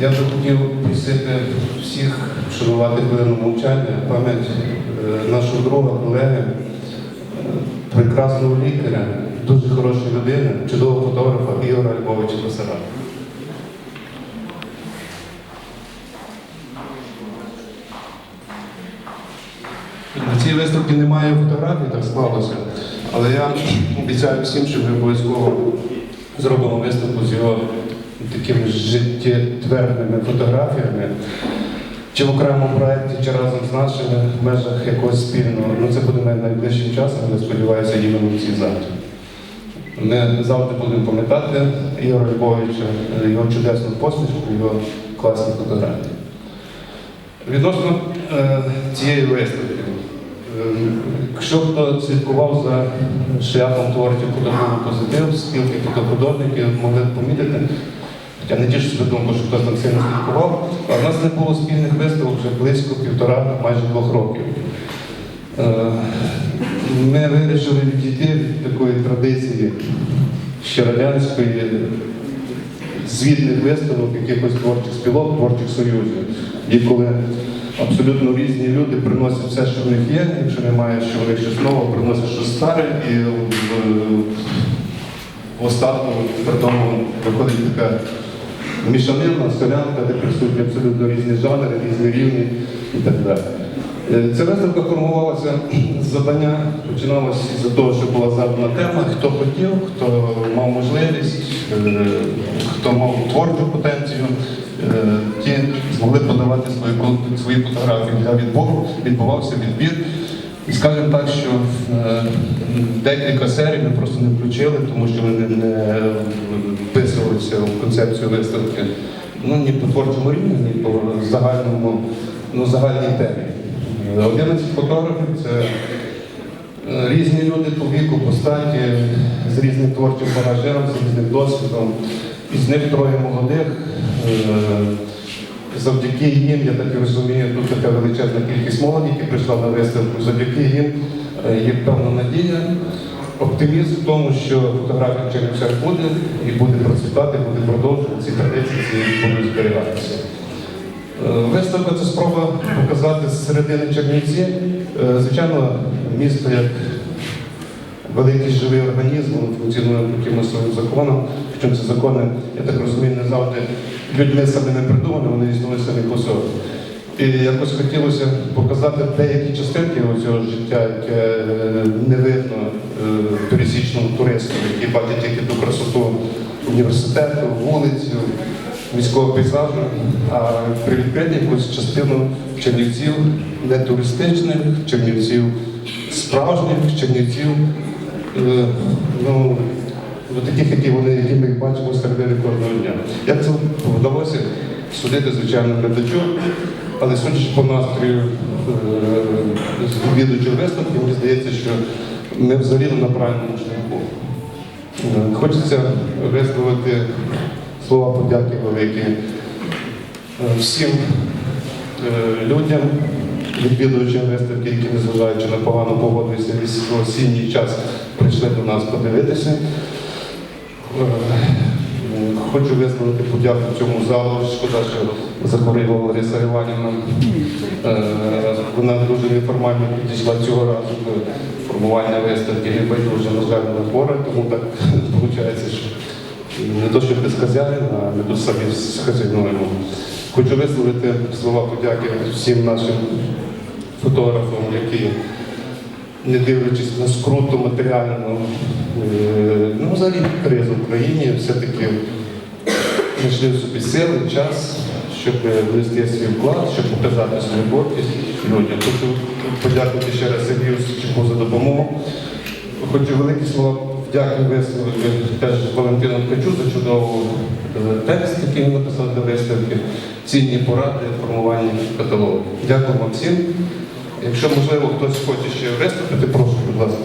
я би хотів просити всіх вшанувати хвилину мовчання, пам'ять е, нашого друга, колеги, е, прекрасного лікаря, дуже хорошої людини, чудового фотографа Ігора Львовича Косара. На цій виставці немає фотографій, так склалося. Але я обіцяю всім, що ми обов'язково зробимо виставку з його такими життєтвердими фотографіями, чи в окремому проєкті, чи разом з нашими в межах якогось спільного. Ну це буде найближчим часом, я сподіваюся, іменно в цій залі. Ми завжди будемо пам'ятати Ігоря Львовича, його чудесну посмішку, його класні фотографії. Відносно е, цієї виставки, е, якщо хто слідкував за шляхом творчих фотографів позитив, спілки фотохудожників, могли б помітити, хоча не тішуся до думку, що хтось там сильно слідкував, а в нас не було спільних виставок вже близько півтора, майже двох років. Е, Ми вирішили відійти від такої традиції ще радянської звітних виставок, якихось творчих спілок, творчих союзів. І коли абсолютно різні люди приносять все, що в них є, якщо немає, що в них щось нове, приносять щось старе, і в, в остатку при тому виходить така мішанина, солянка, де присутні абсолютно різні жанри, різні рівні і так далі. Е, Ця виставка формувалася завдання, починалося з того, що була задана тема, хто хотів, хто мав можливість, е, хто мав творчу потенцію, е, ті змогли подавати свої фотографії для відбору, відбувався відбір. І скажімо так, що е, декілька серій ми просто не включили, тому що вони не вписувалися в концепцію виставки. Ну, ні по творчому рівні, ні по загальному, ну, загальній темі. Е, 11 фотографів це е, різні люди по віку, по статі, з різним творчим багажем, з різним досвідом. Із них троє молодих. Завдяки їм, я так і розумію, тут така величезна кількість молоді, які прийшла на виставку. Завдяки їм е, є певна надія, оптимізм в тому, що фотографія в Чернівцях буде і буде процвітати, буде продовжувати ці традиції ці будуть зберігатися. Е, Виставка це спроба показати з середини Чернівці. Е, Звичайно, місто як великий живий організм, воно функціонує по якимось своїм законам. Причому ці закони, я так розумію, не завжди людьми самі не придумані, вони існують самі по собі. І якось хотілося показати деякі частинки цього життя, яке е, не видно пересічному туристу, який бачить тільки ту красоту університету, вулицю, міського пейзажу, а привідкрити якусь частину чернівців не туристичних, чернівців справжніх, чернівців, ну, ну, таких, які вони, які ми бачимо середини кожного дня. Як це вдалося судити, звичайно, глядачу, але судячи по настрою е, виставки, мені здається, що ми взагалі на правильному шляху. Е, Хочеться висловити слова подяки великі е, всім е, людям, відвідувачам виставки, які, незважаючи на погану погоду і вісь- осінній час, прийшли до нас подивитися. Е, Хочу висловити подяку цьому залу. Шкода, що захворіла Лариса Іванівна. Е, Вона дуже неформально підійшла цього разу до формування виставки. Не байдуже, на жаль, вона хвора, тому так виходить, що не то, що без хазяїна, а ми тут самі хазяйнуємо. Хочу висловити слова подяки всім нашим фотографам, які, не дивлячись на скруту матеріальну, е, ну, взагалі кризу в країні, все-таки знайшли в собі сили, час, щоб внести свій вклад, щоб показати свою гордість людям. Хочу подякувати ще раз Сергію Сичуку за допомогу. Хочу великі слова вдяки висловлю теж Валентину Ткачу за чудовий е, текст, який він написав для виставки, цінні поради формування каталогу. Дякую вам всім. Якщо можливо хтось хоче ще виступити, прошу, будь ласка.